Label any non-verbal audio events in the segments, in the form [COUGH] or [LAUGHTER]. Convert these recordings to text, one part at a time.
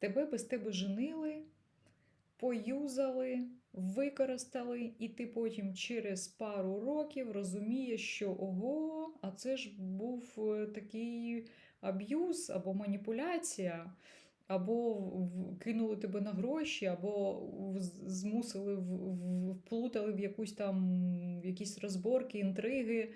тебе без тебе женили, поюзали, використали, і ти потім через пару років розумієш, що ого, а це ж був е, такий аб'юз або маніпуляція. Або кинули тебе на гроші, або змусили вплутали в якусь там в якісь розборки, інтриги.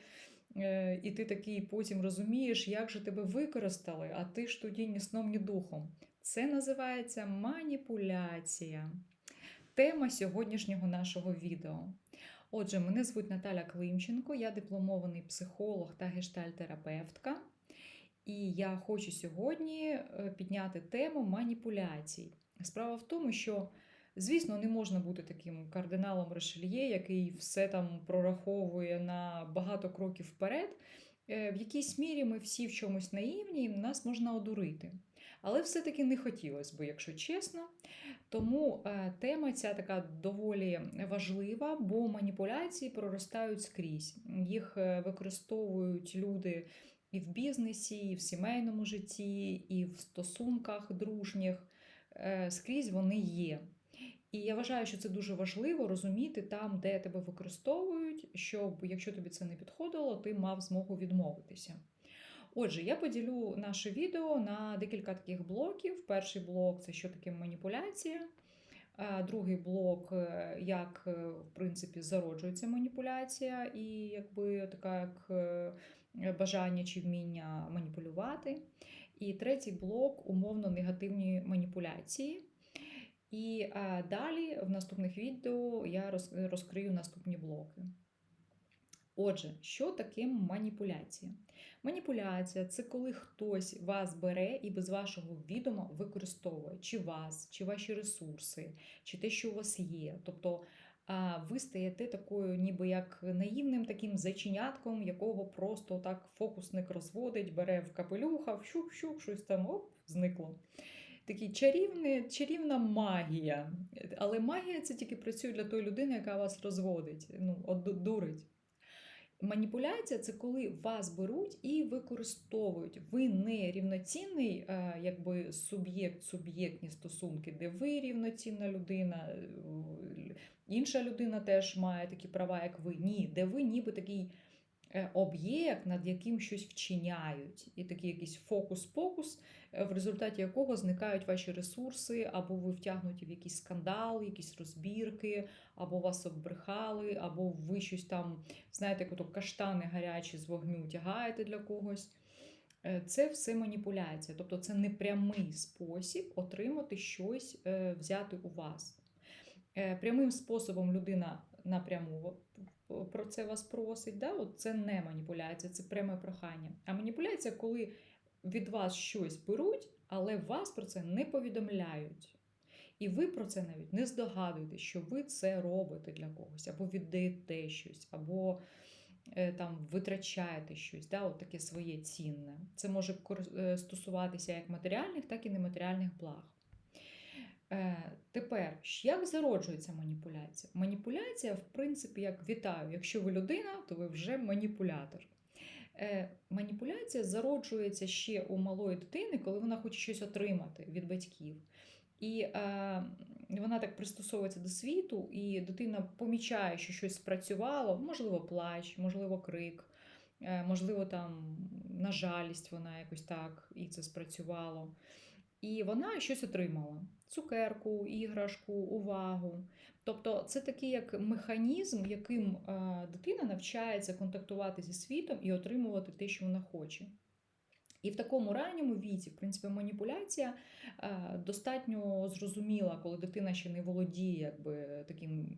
Е, І ти такий потім розумієш, як же тебе використали, а ти ж тоді ні сном, ні духом. Це називається маніпуляція. Тема сьогоднішнього нашого відео. Отже, мене звуть Наталя Климченко, я дипломований психолог та гештальтерапевтка. І я хочу сьогодні е, підняти тему маніпуляцій. Справа в тому, що, звісно, не можна бути таким кардиналом Решельє, який все там прораховує на багато кроків вперед. Е, В якійсь мірі ми всі в чомусь наївні, і нас можна одурити. Але все-таки не хотілося б, якщо чесно. Тому е, тема ця така доволі важлива, бо маніпуляції проростають скрізь. Їх е, використовують люди і в бізнесі, і в сімейному житті, і в стосунках дружніх. Е, Скрізь вони є. І я вважаю, що це дуже важливо розуміти там, де тебе використовують, щоб, якщо тобі це не підходило, ти мав змогу відмовитися. Отже, я поділю наше відео на декілька таких блоків. Перший блок це що таке маніпуляція. Другий блок, е, як е, в принципі зароджується маніпуляція, і якби така як е, бажання чи вміння маніпулювати. І третій блок умовно негативні маніпуляції. І далі в наступних відео я розкрию наступні блоки. Отже, що таке маніпуляція? Маніпуляція це коли хтось вас бере і без вашого відома використовує чи вас, чи ваші ресурси, чи те, що у вас є. Тобто ви стаєте такою, ніби як наївним таким зайченятком, якого просто так фокусник розводить, бере в капелюха, вщук-щук, щось там оп, зникло. Такий чарівний, чарівна магія. Але магія це тільки працює для тої людини, яка вас розводить, ну, дурить. Маніпуляція це коли вас беруть і використовують. Ви не рівноцінний, е, якби суб'єкт, суб'єктні стосунки, де ви рівноцінна людина, е, інша людина теж має такі права, як ви. Ні, де ви ніби такий об'єкт, над яким щось вчиняють, і такий якийсь фокус-покус, е, в результаті якого зникають ваші ресурси, або ви втягнуті в якийсь скандал, якісь розбірки, або вас оббрехали, або ви щось там, знаєте, як каштани гарячі з вогню тягаєте для когось. Е, Це все маніпуляція, тобто це не прямий спосіб отримати щось, е, взяти у вас. Е, Прямим способом людина напряму про це вас просить. Да? От це не маніпуляція, це пряме прохання. А маніпуляція, коли від вас щось беруть, але вас про це не повідомляють. І ви про це навіть не здогадуєте, що ви це робите для когось, або віддаєте щось, або е, там витрачаєте щось, да, от таке своє цінне. Це може е, стосуватися як матеріальних, так і нематеріальних благ. Е, Тепер, як зароджується маніпуляція? Маніпуляція, в принципі, як вітаю, якщо ви людина, то ви вже маніпулятор. Е, Маніпуляція зароджується ще у малої дитини, коли вона хоче щось отримати від батьків. І е, вона так пристосовується до світу, і дитина помічає, що щось спрацювало, можливо, плач, можливо, крик, е, можливо, там на жалість вона якось так і це спрацювало. І вона щось отримала: цукерку, іграшку, увагу. Тобто, це такий як механізм, яким е, дитина навчається контактувати зі світом і отримувати те, що вона хоче. І в такому ранньому віці, в принципі, маніпуляція е, достатньо зрозуміла, коли дитина ще не володіє якби, таким,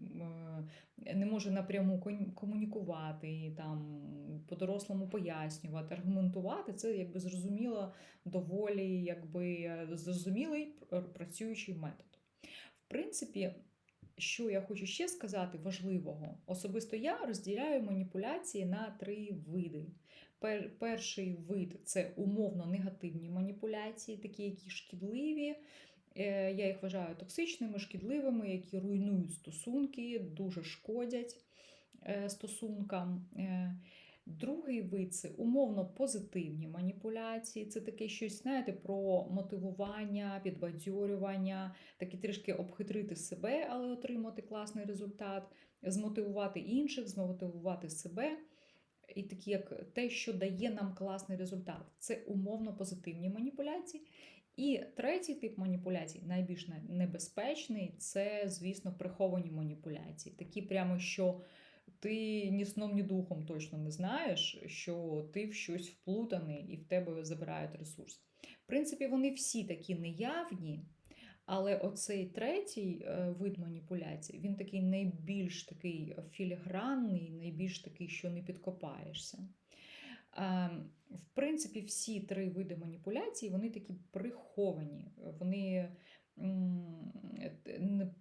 е, не може напряму комунікувати, там, по-дорослому пояснювати, аргументувати. Це якби зрозуміло доволі якби, зрозумілий працюючий метод. В принципі, що я хочу ще сказати важливого, особисто я розділяю маніпуляції на три види. Пер, перший вид це умовно негативні маніпуляції, такі, які шкідливі. Е, Я їх вважаю токсичними, шкідливими, які руйнують стосунки, дуже шкодять е, стосункам. Е, Другий вид це умовно позитивні маніпуляції. Це таке щось, знаєте, про мотивування, підбадьорювання, таке трішки обхитрити себе, але отримати класний результат, змотивувати інших, змотивувати себе. І такі, як те, що дає нам класний результат. Це умовно позитивні маніпуляції. І третій тип маніпуляцій, найбільш небезпечний, це, звісно, приховані маніпуляції. Такі прямо, що ти ні сном, ні духом точно не знаєш, що ти в щось вплутаний і в тебе забирають ресурс. В принципі, вони всі такі неявні, але оцей третій е, вид маніпуляцій, він такий найбільш такий філігранний, найбільш такий, що не підкопаєшся. Ем, В принципі, всі три види маніпуляцій, вони такі приховані. Вони,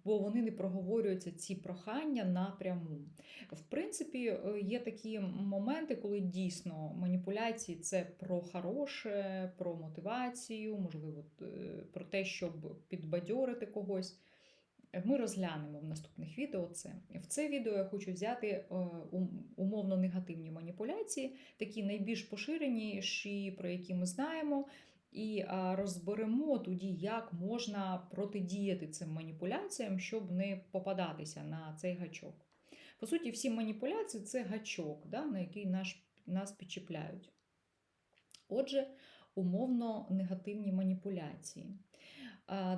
бо вони не проговорюються ці прохання напряму. В принципі, е, є такі моменти, коли дійсно маніпуляції це про хороше, про мотивацію, можливо, про те, щоб підбадьорити когось. Ми розглянемо в наступних відео це. В це відео я хочу взяти е, умовно негативні маніпуляції, такі найбільш поширеніші, про які ми знаємо, і розберемо тоді, як можна протидіяти цим маніпуляціям, щоб не попадатися на цей гачок. По суті, всі маніпуляції це гачок, да, на який наш, нас підчіпляють. Отже, умовно негативні маніпуляції.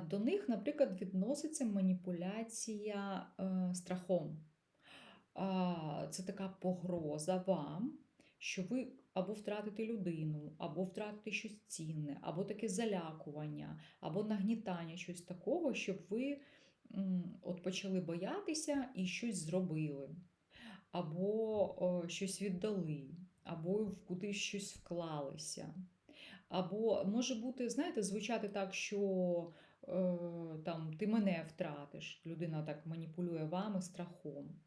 До них, наприклад, відноситься маніпуляція е, страхом. Це така погроза вам, що ви або втратите людину, або втратите щось цінне, або таке залякування, або нагнітання щось такого, щоб ви от почали боятися і щось зробили, або щось віддали, або в кудись щось вклалися. Або може бути, знаєте, звучати так, що е, там ти мене втратиш, людина так маніпулює вами страхом.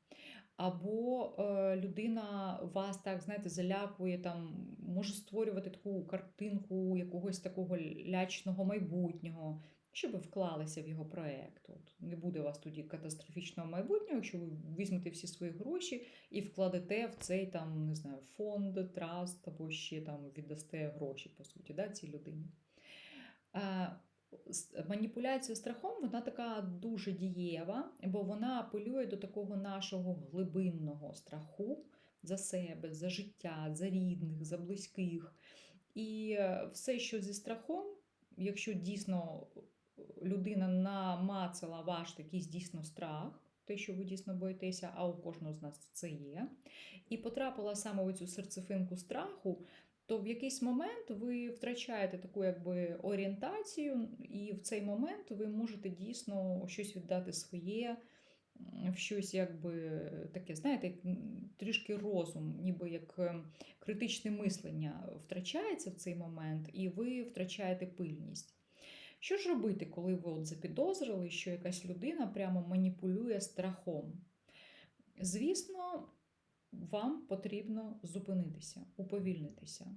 Або е, людина вас так, знаєте, залякує, там, може створювати таку картинку якогось такого лячного майбутнього, щоб вклалися в його проект. От, не буде у вас тоді катастрофічного майбутнього, якщо ви візьмете всі свої гроші і вкладете в цей там, не знаю, фонд, траст або ще там віддасте гроші, по суті, да, цій людині. Маніпуляція страхом вона така дуже дієва, бо вона апелює до такого нашого глибинного страху за себе, за життя, за рідних, за близьких. І е, все, що зі страхом, якщо дійсно людина намацала ваш такий дійсно страх, те, що ви дійсно боїтеся, а у кожного з нас це є, і потрапила саме в цю серцефинку страху, то в якийсь момент ви втрачаєте таку якби орієнтацію, і в цей момент ви можете дійсно щось віддати своє, в щось якби таке, знаєте, трішки розум, ніби як е, критичне мислення втрачається в цей момент, і ви втрачаєте пильність. Що ж робити, коли ви от запідозрили, що якась людина прямо маніпулює страхом? Звісно, вам потрібно зупинитися, уповільнитися.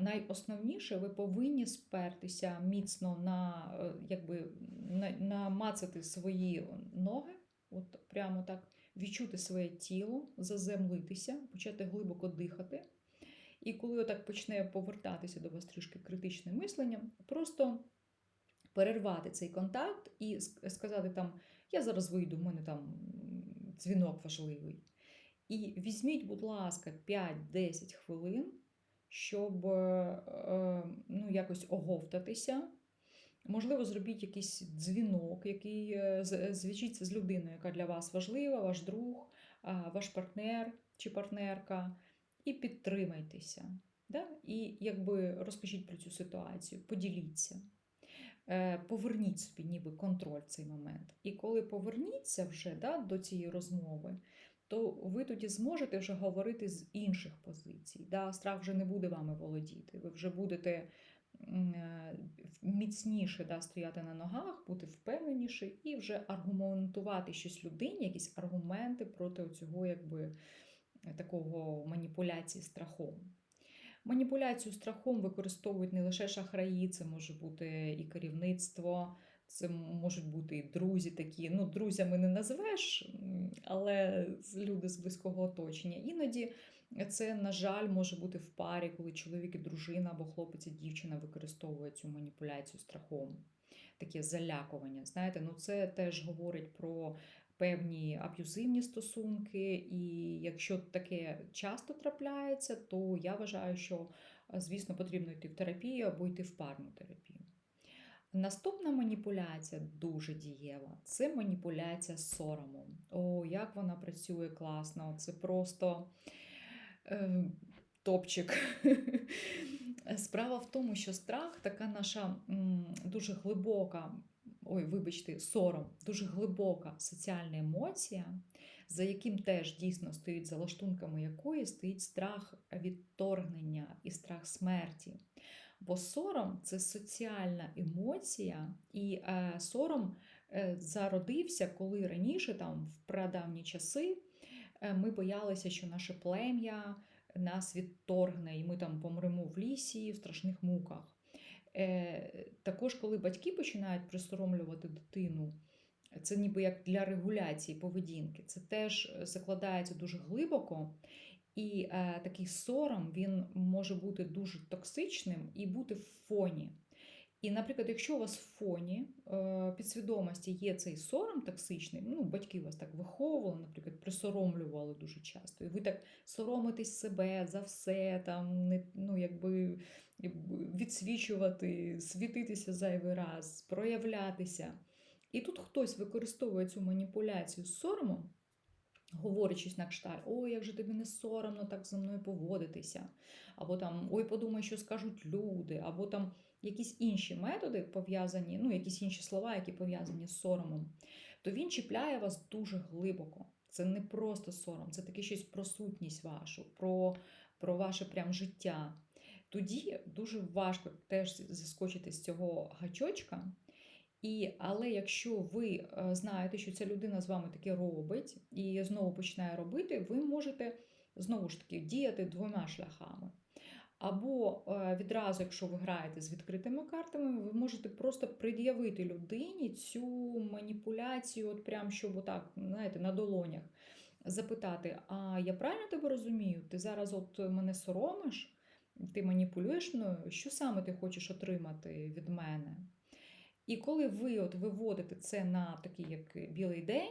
Найосновніше, ви повинні спертися міцно на, е, якби, на, намацати свої ноги, от прямо так, відчути своє тіло, заземлитися, почати глибоко дихати. І коли отак почне повертатися до вас трішки критичне мислення, просто перервати цей контакт і сказати там: я зараз вийду, в мене там дзвінок важливий. І візьміть, будь ласка, 5-10 хвилин, щоб е, е, ну, якось оговтатися. Можливо, зробіть якийсь дзвінок, який е, зв'яжіться з людиною, яка для вас важлива, ваш друг, ваш партнер чи партнерка, і підтримайтеся. Да? І якби розкажіть про цю ситуацію, поділіться. Поверніть собі ніби контроль в цей момент. І коли поверніться вже да, до цієї розмови, то ви тоді зможете вже говорити з інших позицій. Да? Страх вже не буде вами володіти. Ви вже будете е, міцніше да, стояти на ногах, бути впевненіше і вже аргументувати щось людині, якісь аргументи проти цього якби, такого маніпуляції страхом. Маніпуляцію страхом використовують не лише шахраї, це може бути і керівництво, це можуть бути і друзі такі. Ну, друзями не назвеш, але люди з близького оточення. Іноді Це, на жаль, може бути в парі, коли чоловік і дружина або хлопець і дівчина використовує цю маніпуляцію страхом, таке залякування. Знаєте, ну це теж говорить про певні аб'юзивні стосунки, і якщо таке часто трапляється, то я вважаю, що, звісно, потрібно йти в терапію або йти в парну терапію. Наступна маніпуляція дуже дієва це маніпуляція соромом. О, як вона працює класно! Це просто е, топчик. [LAUGHS] Справа в тому, що страх така наша м, дуже глибока, ой, вибачте, сором, дуже глибока соціальна емоція, за яким теж дійсно стоїть за лаштунками якої стоїть страх відторгнення і страх смерті. Бо сором це соціальна емоція, і е, сором е, зародився, коли раніше, там в прадавні часи, е, ми боялися, що наше плем'я нас відторгне, і ми там помремо в лісі в страшних муках. Е, також, коли батьки починають присоромлювати дитину, це ніби як для регуляції поведінки, це теж закладається дуже глибоко. І е, такий сором він може бути дуже токсичним і бути в фоні. І, наприклад, якщо у вас в фоні е, підсвідомості є цей сором токсичний, ну, батьки вас так виховували, наприклад, присоромлювали дуже часто, і ви так соромитесь себе за все, там, не, ну, якби відсвічувати, світитися зайвий раз, проявлятися. І тут хтось використовує цю маніпуляцію з соромом говорить щось на кшталт, ой, як же тобі не соромно так зі мною поводитися, або там ой, подумай, що скажуть люди, або там якісь інші методи пов'язані, ну, якісь інші слова, які пов'язані з соромом, то він чіпляє вас дуже глибоко. Це не просто сором, це таке щось про сутність вашу, про, про ваше прям життя. Тоді дуже важко теж заскочити з цього гачочка. І, Але якщо ви е, знаєте, що ця людина з вами таке робить і знову починає робити, ви можете знову ж таки діяти двома шляхами. Або е, відразу, якщо ви граєте з відкритими картами, ви можете просто пред'явити людині цю маніпуляцію, от прям щоб отак, знаєте, на долонях, запитати: А я правильно тебе розумію? Ти зараз от мене соромиш, ти маніпулюєш мною? Що саме ти хочеш отримати від мене? І коли ви от виводите це на такий як білий день,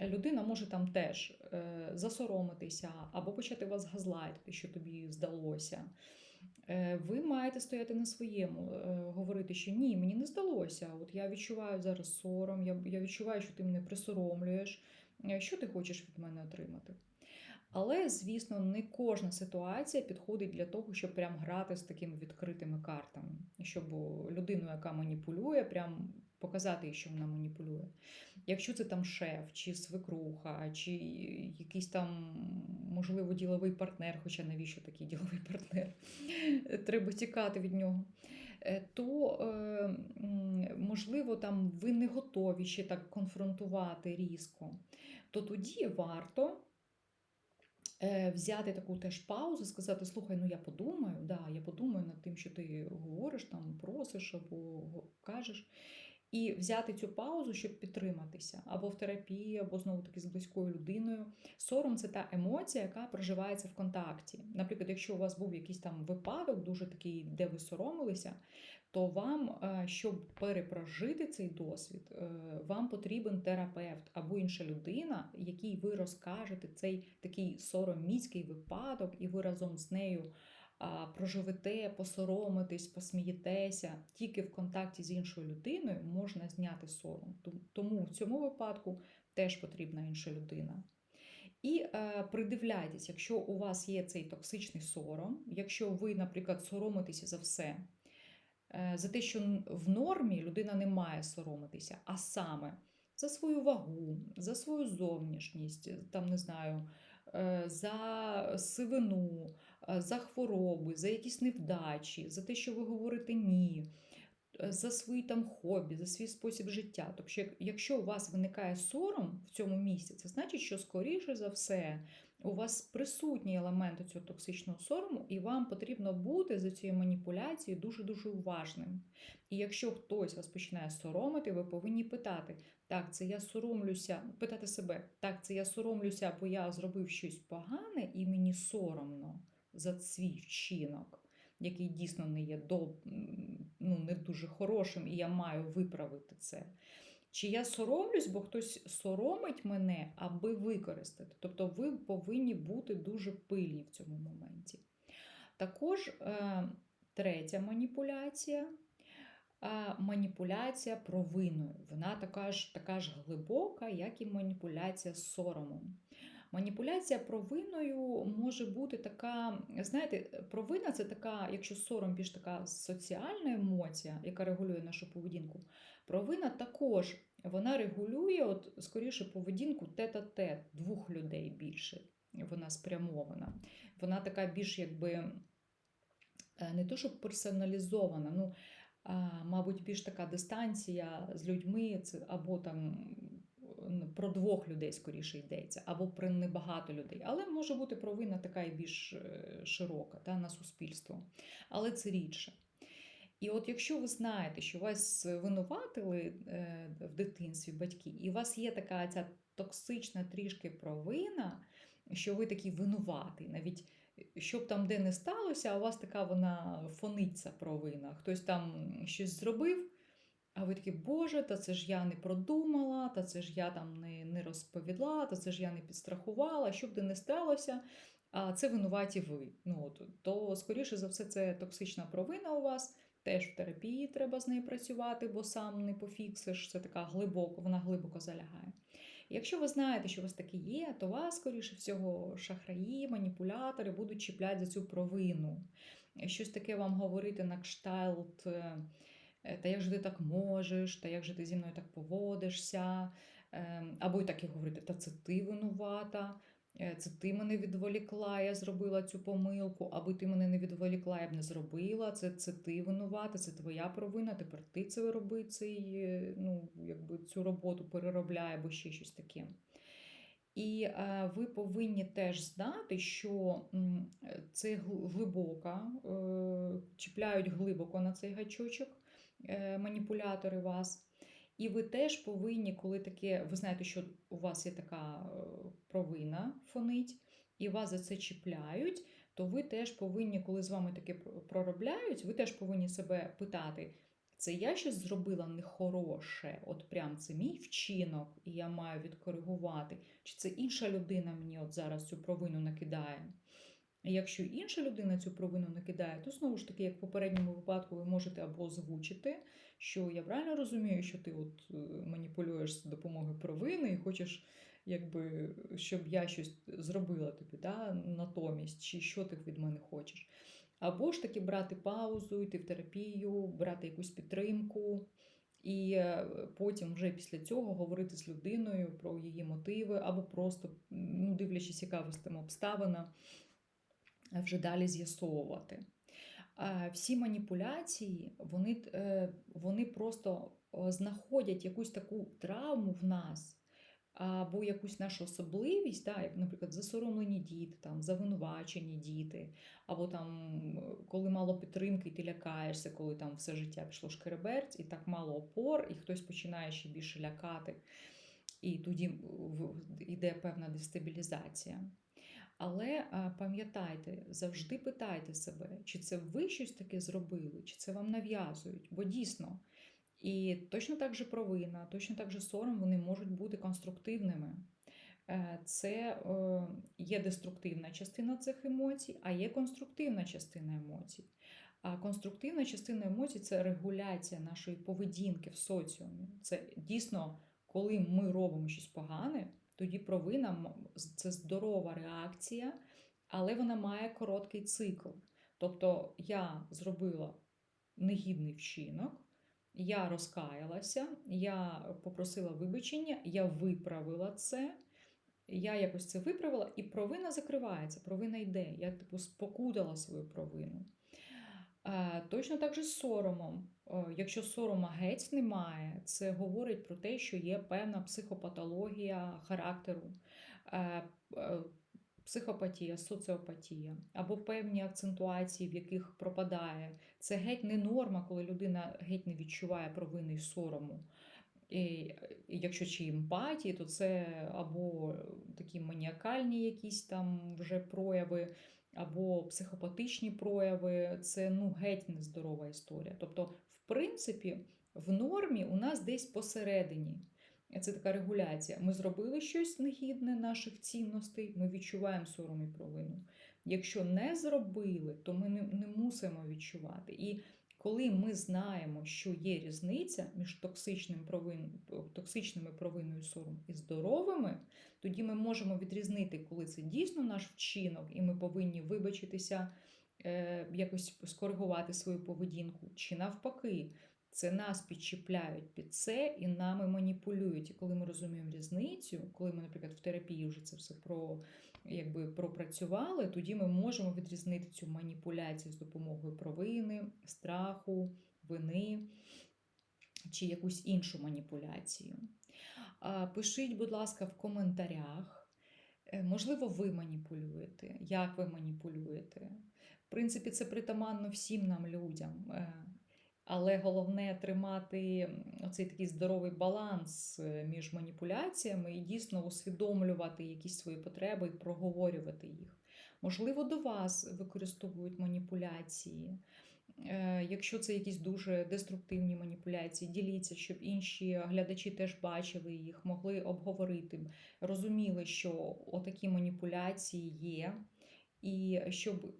людина може там теж е, засоромитися або почати вас газлайтити, що тобі здалося. Е, ви маєте стояти на своєму, е, говорити, що ні, мені не здалося. От я відчуваю зараз сором, я, я відчуваю, що ти мене присоромлюєш. Що ти хочеш від мене отримати? Але, звісно, не кожна ситуація підходить для того, щоб прям грати з такими відкритими картами, щоб людину, яка маніпулює, прям показати що вона маніпулює. Якщо це там шеф, чи свекруха, чи якийсь там, можливо, діловий партнер, хоча навіщо такий діловий партнер, треба тікати від нього. Е, то, е, можливо, там ви не готові ще так конфронтувати різко, то тоді варто взяти таку теж паузу, сказати: слухай, ну я подумаю, да, я подумаю над тим, що ти говориш, там просиш або кажеш. І взяти цю паузу, щоб підтриматися або в терапії, або знову таки з близькою людиною. Сором це та емоція, яка проживається в контакті. Наприклад, якщо у вас був якийсь там випадок, дуже такий, де ви соромилися, то вам, е, щоб перепрожити цей досвід, е, вам потрібен терапевт або інша людина, якій ви розкажете цей такий сороміцький випадок, і ви разом з нею проживете, посоромитесь, посмієтеся. Тільки в контакті з іншою людиною можна зняти сором. Тому в цьому випадку теж потрібна інша людина. І е, придивляйтесь, якщо у вас є цей токсичний сором, якщо ви, наприклад, соромитеся за все, за те, що в нормі людина не має соромитися, а саме за свою вагу, за свою зовнішність, там не знаю, е, за сивину, е, за хвороби, за якісь невдачі, за те, що ви говорите ні, е, за свої там хобі, за свій спосіб життя. Тобто, якщо у вас виникає сором в цьому місці, це значить, що скоріше за все у вас присутні елементи цього токсичного сорому, і вам потрібно бути за цією маніпуляцією дуже-дуже уважним. І якщо хтось вас починає соромити, ви повинні питати: так, це я соромлюся, питати себе, так, це я соромлюся, бо я зробив щось погане, і мені соромно за свій вчинок, який дійсно не є до, ну, не дуже хорошим, і я маю виправити це. Чи я соромлюсь, бо хтось соромить мене, аби використати. Тобто ви повинні бути дуже пильні в цьому моменті. Також е, третя маніпуляція е, маніпуляція провиною. Вона така ж, така ж глибока, як і маніпуляція соромом. Маніпуляція провиною може бути така, знаєте, провина це така, якщо сором більш така соціальна емоція, яка регулює нашу поведінку. Провина також вона регулює, от, скоріше, поведінку тет-а-тет, двох людей більше. Вона спрямована. Вона така більш якби е, не то, що персоналізована, ну, мабуть, більш така дистанція з людьми, або там про двох людей скоріше йдеться, або про небагато людей. Але може бути провина така і більш е, широка та, на суспільство. Але це рідше. І от якщо ви знаєте, що вас винуватили е, в дитинстві батьки, і у вас є така ця токсична трішки провина, що ви такий винуватий, навіть щоб там де не сталося, у вас така вона фониться провина. Хтось там щось зробив, а ви такі, Боже, та це ж я не продумала, та це ж я там не не розповіла, та це ж я не підстрахувала, щоб де не сталося, а це винуваті ви. Ну, от, То, скоріше за все, це токсична провина у вас. Теж в терапії треба з нею працювати, бо сам не пофіксиш, це така глибоко, вона глибоко залягає. Якщо ви знаєте, що у вас таке є, то вас, скоріше всього, шахраї, маніпулятори будуть чіпляти за цю провину. Щось таке вам говорити на кшталт, е, та як же ти так можеш, та як же ти зі мною так поводишся, ем, або й так і говорити, та це ти винувата. Е, це ти мене відволікла, я зробила цю помилку, аби ти мене не відволікла, я б не зробила. Це це ти винувата, це твоя провина. Тепер ти це роби, цей, е, ну, якби цю роботу переробляє або ще щось таке. І е, ви повинні теж знати, що це глибока, е, чіпляють глибоко на цей гачочок е, маніпулятори вас. І ви теж повинні, коли таке, ви знаєте, що у вас є така е, провина фонить, і вас за це чіпляють, то ви теж повинні, коли з вами таке проробляють, ви теж повинні себе питати, це я щось зробила нехороше, от прям це мій вчинок, і я маю відкоригувати, чи це інша людина мені от зараз цю провину накидає. Якщо інша людина цю провину накидає, то знову ж таки, як в попередньому випадку, ви можете або озвучити, що я правильно розумію, що ти от е, маніпулюєш з допомогою провини і хочеш, якби, щоб я щось зробила тобі да, натомість, чи що ти від мене хочеш. Або ж таки брати паузу, йти в терапію, брати якусь підтримку. І е, потім, вже після цього, говорити з людиною про її мотиви, або просто, ну, дивлячись, яка вас там обставина, вже далі з'ясовувати. Всі маніпуляції, вони, е, вони просто знаходять якусь таку травму в нас. Або якусь нашу особливість, так, як, наприклад, засоромлені діти, там, завинувачені діти, або там, коли мало підтримки, ти лякаєшся, коли там все життя пішло шкереберть, і так мало опор, і хтось починає ще більше лякати, і тоді йде певна дестабілізація. Але пам'ятайте, завжди питайте себе, чи це ви щось таке зробили, чи це вам нав'язують, бо дійсно. І точно так же провина, точно так же сором вони можуть бути конструктивними. Е, це є деструктивна частина цих емоцій, а є конструктивна частина емоцій. А конструктивна частина емоцій це регуляція нашої поведінки в соціумі. Це дійсно, коли ми робимо щось погане, тоді провина це здорова реакція, але вона має короткий цикл. Тобто я зробила негідний вчинок, я розкаялася, я попросила вибачення, я виправила це. Я якось це виправила, і провина закривається, провина йде. Я типу спокутала свою провину. Точно так же з соромом. Якщо сорома геть немає, це говорить про те, що є певна психопатологія характеру. психопатія, соціопатія або певні акцентуації, в яких пропадає. Це геть не норма, коли людина геть не відчуває провини й сорому. І, якщо чи емпатії, то це або такі маніакальні якісь там вже прояви, або психопатичні прояви, це ну геть нездорова історія. Тобто, принципі, в нормі у нас десь посередині. Це така регуляція. Ми зробили щось негідне наших цінностей, ми відчуваємо сором і провину. Якщо не зробили, то ми не, не мусимо відчувати. І коли ми знаємо, що є різниця між токсичним провин, токсичними провиною сором і здоровими, тоді ми можемо відрізнити, коли це дійсно наш вчинок, і ми повинні вибачитися, якось скоригувати свою поведінку, чи навпаки. Це нас підчіпляють під це і нами маніпулюють. І коли ми розуміємо різницю, коли ми, наприклад, в терапії вже це все про, якби, пропрацювали, тоді ми можемо відрізнити цю маніпуляцію з допомогою провини, страху, вини чи якусь іншу маніпуляцію. Пишіть, будь ласка, в коментарях. Е, можливо, ви маніпулюєте, як ви маніпулюєте. Принципі, це притаманно всім нам людям. Е, але головне тримати оцей такий здоровий баланс е, між маніпуляціями і дійсно усвідомлювати якісь свої потреби і проговорювати їх. Можливо, до вас використовують маніпуляції. Е, якщо це якісь дуже деструктивні маніпуляції, діліться, щоб інші глядачі теж бачили їх, могли обговорити, розуміли, що отакі маніпуляції є, і щоб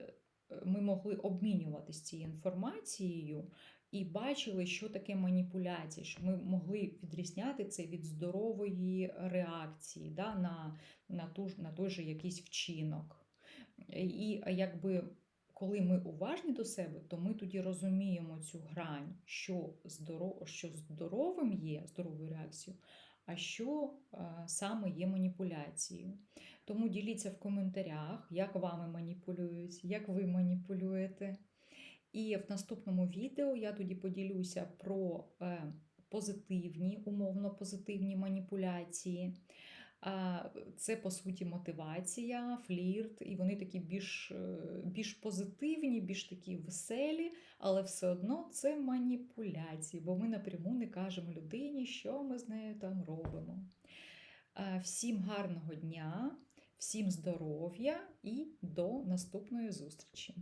ми могли обмінюватися цією інформацією і бачили, що таке маніпуляція, щоб ми могли відрізняти це від здорової реакції да, на на, ту, на той же якийсь вчинок. І якби коли ми уважні до себе, то ми тоді розуміємо цю грань, що здоров, що здоровим є здоровою реакцією, а що саме є маніпуляцією. Тому діліться в коментарях, як вами маніпулюють, як ви маніпулюєте. І в наступному відео я тоді поділюся про е, позитивні, умовно позитивні маніпуляції. Це, по суті, мотивація, флірт, і вони такі більш е, більш позитивні, більш такі веселі, але все одно це маніпуляції, бо ми напряму не кажемо людині, що ми з нею там робимо. Всім гарного дня, всім здоров'я і до наступної зустрічі!